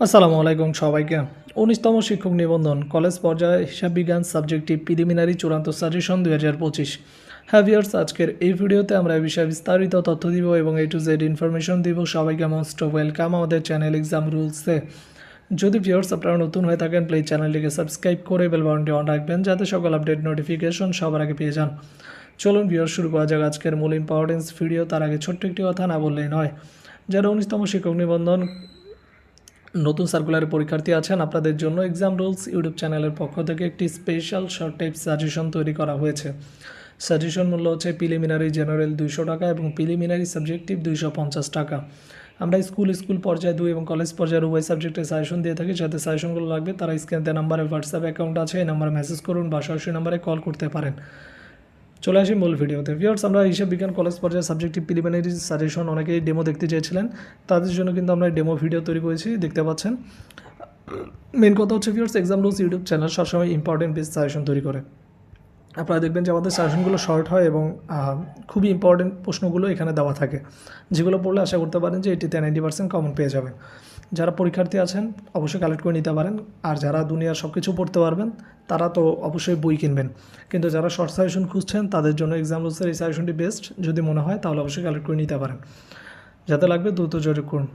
আসসালামু আলাইকুম সবাইকে। উনিশতম শিক্ষক নিবন্ধন, কলেজ পর্যায়ে হিসাব বিজ্ঞান সাবজেক্টটি প্রিলিমিনারি চূড়ান্ত সাজেশন দুই হাজার পঁচিশ। হ্যাভিয়ার্স আজকের এই ভিডিওতে আমরা এই বিষয়ে বিস্তারিত তথ্য দিব এবং এ টু জেড ইনফরমেশন দিব। সবাইকে মোস্ট ওয়েলকাম আমাদের চ্যানেল এক্সাম রুলসে যদি ভিউয়ার্স আপনারা নতুন হয়ে থাকেন প্লিজ চ্যানেলটিকে সাবস্ক্রাইব করে বেল বাটনটি অন রাখবেন যাতে সকল আপডেট নোটিফিকেশন সবার আগে পেয়ে যান। চলুন ভিউয়ার শুরু করা যাক আজকের মূল ইম্পর্টেন্স ভিডিও তার আগে ছোট্ট একটি কথা না বললেই নয়। যারা উনিশতম শিক্ষক নিবন্ধন নতুন সার্কুলারের পরীক্ষার্থী আছেন। আপনাদের জন্য এক্সাম রুলস ইউটিউব চ্যানেলের পক্ষ থেকে একটি স্পেশাল শর্ট টাইপ সাজেশন তৈরি করা হয়েছে। সাজেশন মূল্য হচ্ছে প্রিলিমিনারি জেনারেল দুইশো টাকা এবং প্রিলিমিনারি সাবজেক্টিভ দুইশো পঞ্চাশ টাকা। আমরা স্কুল স্কুল পর্যায়ে দুই এবং কলেজ পর্যায়ের উভয় সাবজেক্টে সাজেশন দিয়ে থাকি। যাতে সাজেশনগুলো লাগবে, তারা স্ক্রিনে নাম্বারে হোয়াটসঅ্যাপ অ্যাকাউন্ট আছে, এই নাম্বারে মেসেজ করুন বা সরাসরি নাম্বারে কল করতে পারেন। চলে আসি মূল ভিডিওতে। ভিউয়ার্স আমরা হিসাব বিজ্ঞান কলেজ পর্যায়ে সাবজেক্টিভ প্রিলিমিনারি সাজেশন অনেকেই ডেমো দেখতে চেয়েছিলেন। তাদের জন্য কিন্তু আমরা ডেমো ভিডিও তৈরি করেছি, দেখতে পাচ্ছেন। মেন কথা হচ্ছে viewers exam rules YouTube channel সবসময় ইম্পর্টেন্ট বেস সাজেশন তৈরি করে। আপনারা দেখবেন যে আমাদের সাজেশনগুলো শর্ট হয় এবং খুবই ইম্পর্টেন্ট প্রশ্নগুলো এখানে দেওয়া থাকে। যেগুলো পড়লে আশা করতে পারেন যে এটিতে নাইনটি পার্সেন্ট কমন পেয়ে যাবেন। যারা পরীক্ষার্থী আছেন, অবশ্যই কালেক্ট করে নিতে পারেন। আর যারা দুনিয়ার সব কিছু পড়তে পারবেন, তারা তো অবশ্যই বই কিনবেন। কিন্তু যারা শর্ট সাজেশন খুঁজছেন, তাদের জন্য এক্সাম রুলসের এই সাজেশনটি বেস্ট যদি মনে হয়, তাহলে অবশ্যই কালেক্ট করে নিতে পারেন। যাতে লাগবে দ্রুত যোগাযোগ করুন।